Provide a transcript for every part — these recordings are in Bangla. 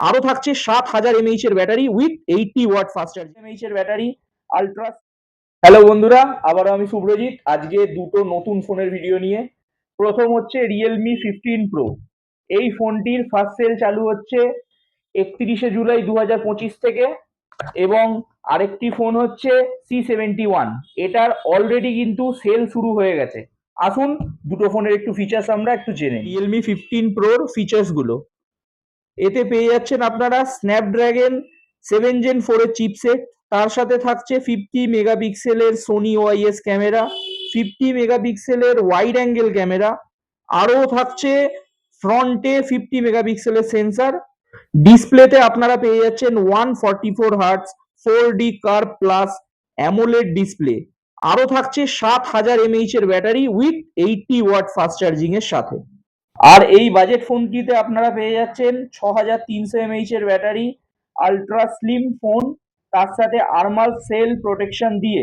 আরও থাকছে সাত হাজার এমএইচ এর battery with eighty watt fast charge. MAh এর ব্যাটারি আলট্রা হ্যালো বন্ধুরা আবারও আমি শুভ্রজিৎ আজকে দুটো নতুন ফোনের ভিডিও নিয়ে। প্রথম হচ্ছে রিয়েলমি ফিফটিন প্রো এই ফোনটির ফার্স্ট সেল চালু হচ্ছে একত্রিশে জুলাই দু হাজার পঁচিশ থেকে এবং আরেকটি ফোন হচ্ছে সি সেভেন্টি ওয়ান এটার অলরেডি কিন্তু সেল শুরু হয়ে গেছে। আসুন দুটো ফোনের একটু ফিচার্স আমরা একটু জেনে রিয়েলমি ফিফটিন প্রোর ফিচার্সগুলো এতে পেয়ে যাচ্ছেন আপনারা স্ন্যাপড্রাগন সেভেন জেন ফোরের চিপসেট তার সাথে থাকছে ফিফটি মেগাপিক্সেলের সোনি ওয়াইএস ক্যামেরা ফিফটি মেগাপিক্সেলের ওয়াইড অ্যাঙ্গেল ক্যামেরা আরও থাকছে ফ্রন্টে ফিফটি মেগাপিক্সেলের সেন্সার ডিসপ্লেতে আপনারা পেয়ে যাচ্ছেন one forty four hertz four D curve plus AMOLED display আরও থাকছে সাত হাজার এমএইচ এর battery with eighty watt fast charging এর সাথে। আর এই বাজেট ফোনটিতে আপনারা পেয়ে যাচ্ছেন ছ হাজার তিনশো এমএইচ এর ব্যাটারি আলট্রা স্লিম ফোন তার সাথে আর্মাল সেল প্রোটেকশন দিয়ে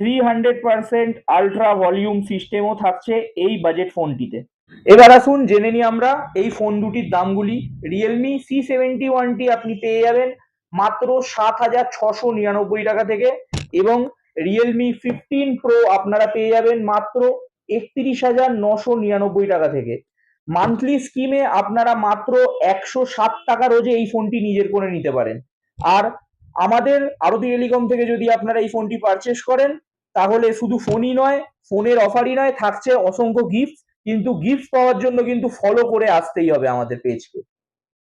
three hundred percent ultra volume সিস্টেমও থাকছে এই বাজেট ফোনটিতে। এবার আসুন জেনে নিই আমরা এই ফোন দুটির দামগুলি। রিয়েলমি সি সেভেন্টি ওয়ানটি আপনি পেয়ে যাবেন মাত্র সাত হাজার ছশো নিরানব্বই টাকা থেকে এবং রিয়েলমি ফিফটিন প্রো আপনারা পেয়ে যাবেন মাত্র একত্রিশ হাজার নশো নিরানব্বই টাকা থেকে। মান্থলি স্কিমে আপনারা মাত্র একশো সাত টাকা রোজে এই ফোনটি নিজের করে নিতে পারেন। আর আমাদের আরতি টেলিকম থেকে যদি আপনারা এই ফোনটি পারচেস করেন, তাহলে শুধু ফোনই নয় ফোনের অফারই নয়, থাকছে অসংখ্য গিফট কিন্তু গিফট পাওয়ার জন্য কিন্তু ফলো করে আসতেই হবে আমাদের পেজকে